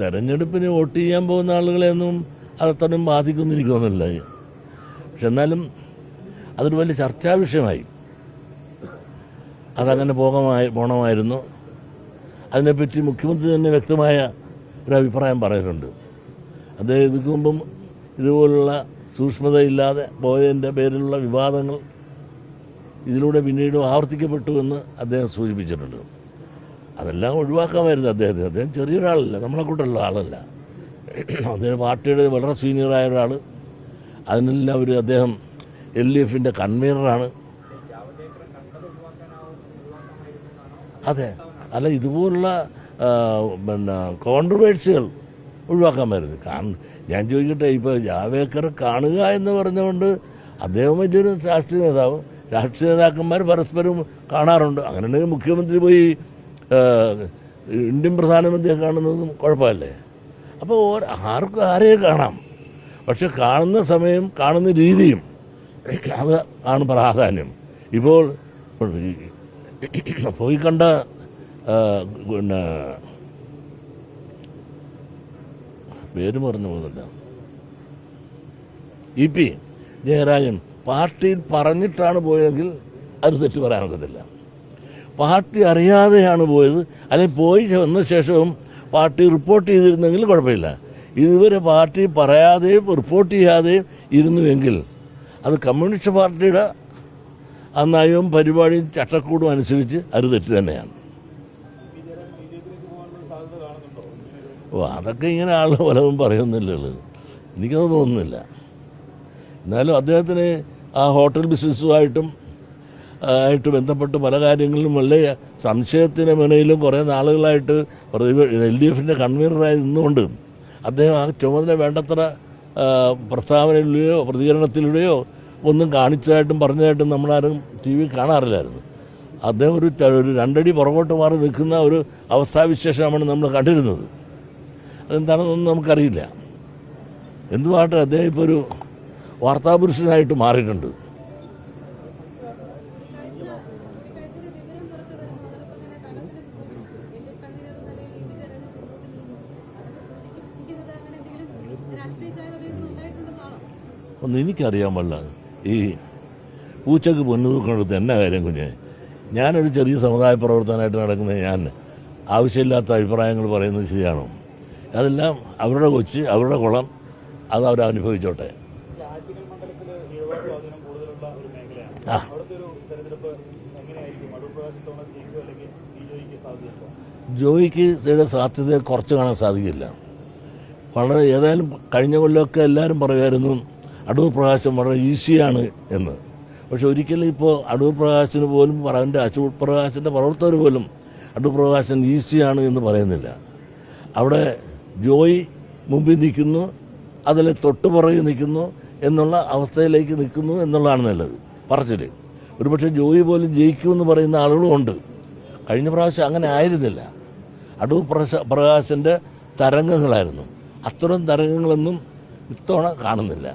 തെരഞ്ഞെടുപ്പിന് വോട്ട് ചെയ്യാൻ പോകുന്ന ആളുകളെയൊന്നും അതത്രയും തോന്നുന്നില്ല പക്ഷെ എന്നാലും അതൊരു വലിയ ചർച്ചാ വിഷയമായി. അതങ്ങനെ പോകമായി പോകണമായിരുന്നു അതിനെപ്പറ്റി മുഖ്യമന്ത്രി തന്നെ വ്യക്തമായ ഒരു അഭിപ്രായം പറയുന്നുണ്ട്. അദ്ദേഹം ഇതിനു മുമ്പും ഇതുപോലുള്ള സൂക്ഷ്മതയില്ലാതെ പോയതിന്റെ പേരിലുള്ള വിവാദങ്ങൾ ഇതിലൂടെ പിന്നീട് ആവർത്തിക്കപ്പെട്ടു എന്ന് അദ്ദേഹം സൂചിപ്പിച്ചിട്ടുണ്ട്. അതെല്ലാം ഒഴിവാക്കാമായിരുന്നു അദ്ദേഹത്തിന്. അദ്ദേഹം ചെറിയൊരാളല്ല നമ്മളെ കൂട്ടുള്ള ആളല്ല. അദ്ദേഹം പാർട്ടിയുടെ വളരെ സീനിയറായ ഒരാൾ അതിനെല്ലാം ഒരു അദ്ദേഹം എൽ ഡി എഫിന്റെ കൺവീനറാണ് അതെ. അല്ല ഇതുപോലുള്ള പിന്നെ കോൺട്രവേഴ്സികൾ ഒഴിവാക്കാമായിരുന്നു കാരണം ഞാൻ ചോദിക്കട്ടെ ഇപ്പോൾ ജാവേക്കർ കാണുക എന്ന് പറഞ്ഞുകൊണ്ട് അദ്ദേഹം വലിയൊരു രാഷ്ട്രീയ നേതാവ് രാഷ്ട്രീയ നേതാക്കന്മാർ പരസ്പരം കാണാറുണ്ട്. അങ്ങനെയാണെങ്കിൽ മുഖ്യമന്ത്രി പോയി ഇന്ത്യൻ പ്രധാനമന്ത്രിയെ കാണുന്നതും കുഴപ്പമല്ലേ? അപ്പോൾ ആർക്കും ആരെയും കാണാം? പക്ഷെ കാണുന്ന സമയം കാണുന്ന രീതിയും അത് ആണ് പ്രാധാന്യം. ഇപ്പോൾ പോയി കണ്ട പിന്നെ പേര് പറഞ്ഞു പോകുന്നില്ല. ഇ പി ജയരാജൻ പാർട്ടിയിൽ പറഞ്ഞിട്ടാണ് പോയതെങ്കിൽ അത് തെറ്റ് പറയാനൊക്കത്തില്ല പാർട്ടി അറിയാതെയാണ് പോയത്. അല്ലെങ്കിൽ പോയി വന്ന ശേഷവും പാർട്ടി റിപ്പോർട്ട് ചെയ്തിരുന്നെങ്കിൽ കുഴപ്പമില്ല. ഇതുവരെ പാർട്ടി പറയാതെയും റിപ്പോർട്ട് ചെയ്യാതെയും ഇരുന്നുവെങ്കിൽ അത് കമ്മ്യൂണിസ്റ്റ് പാർട്ടിയുടെ ആ നയവും പരിപാടിയും ചട്ടക്കൂടും അനുസരിച്ച് അത് തെറ്റ് തന്നെയാണ്. ഓ അതൊക്കെ ഇങ്ങനെ ആൾ പലതും പറയുന്നില്ലല്ലോ എനിക്കത് തോന്നുന്നില്ല. എന്നാലും അദ്ദേഹത്തിന് ആ ഹോട്ടൽ ബിസിനസ്സുമായിട്ടും ആയിട്ട് ബന്ധപ്പെട്ട് പല കാര്യങ്ങളിലും വളരെ സംശയത്തിന് മുന്നിലും കുറേ നാളുകളായിട്ട് എൽ ഡി എഫിന്റെ കൺവീനറായി നിന്നുകൊണ്ട് അദ്ദേഹം ആ ചുമതല വേണ്ടത്ര പ്രസ്താവനയിലൂടെയോ പ്രതികരണത്തിലൂടെയോ ഒന്നും കാണിച്ചതായിട്ടും പറഞ്ഞതായിട്ടും നമ്മളാരും ടി വി കാണാറില്ലായിരുന്നു. അദ്ദേഹം ഒരു ഒരു രണ്ടടി പുറകോട്ട് മാറി നിൽക്കുന്ന ഒരു അവസ്ഥാവിശേഷമാണ് നമ്മൾ കണ്ടിരുന്നത്. അതെന്താണെന്നൊന്നും നമുക്കറിയില്ല. എന്തുമായിട്ട് അദ്ദേഹം ഇപ്പോൾ ഒരു വാർത്താപുരുഷനായിട്ട് മാറിയിട്ടുണ്ട്. ഒന്നും എനിക്കറിയാൻ പാടില്ല. ഈ പൂച്ചക്ക് പൊന്നു തൂക്കുന്നത് എന്നാ കാര്യം കുഞ്ഞെ? ഞാനൊരു ചെറിയ സമുദായ പ്രവർത്തനമായിട്ട് നടക്കുന്ന ഞാൻ ആവശ്യമില്ലാത്ത അഭിപ്രായങ്ങൾ പറയുന്നത് ശരിയാണോ? അതെല്ലാം അവരുടെ കൊച്ച് അവരുടെ കുളം അത് അവർ ആ. ജോയിക്ക് സാധ്യത കുറച്ച് കാണാൻ സാധിക്കില്ല. വളരെ ഏതായാലും കഴിഞ്ഞ കൊല്ലമൊക്കെ എല്ലാവരും പറയുമായിരുന്നു അടൂർ പ്രകാശം വളരെ ഈസിയാണ് എന്ന്. പക്ഷെ ഒരിക്കലും ഇപ്പോൾ അടൂർ പ്രകാശിന് പോലും അവന്റെ അടൂർ പ്രകാശിന്റെ പ്രവർത്തകർ പോലും അടൂർ പ്രകാശൻ ഈസിയാണ് എന്ന് പറയുന്നില്ല. അവിടെ ജോയി മുമ്പിൽ നിൽക്കുന്നു അതിൽ തൊട്ട് പുറകിൽ നിൽക്കുന്നു എന്നുള്ള അവസ്ഥയിലേക്ക് നിൽക്കുന്നു എന്നുള്ളതാണ് നല്ലത്. പറച്ചിൽ ഒരുപക്ഷെ ജോയി പോലും ജയിക്കുമെന്ന് പറയുന്ന ആളുകളും ഉണ്ട്. കഴിഞ്ഞ പ്രാവശ്യം അങ്ങനെ ആയിരുന്നില്ല. അടൂർ പ്രശ പ്രകാശിന്റെ തരംഗങ്ങളായിരുന്നു. അത്തരം തരംഗങ്ങളൊന്നും ഇത്തവണ കാണുന്നില്ല.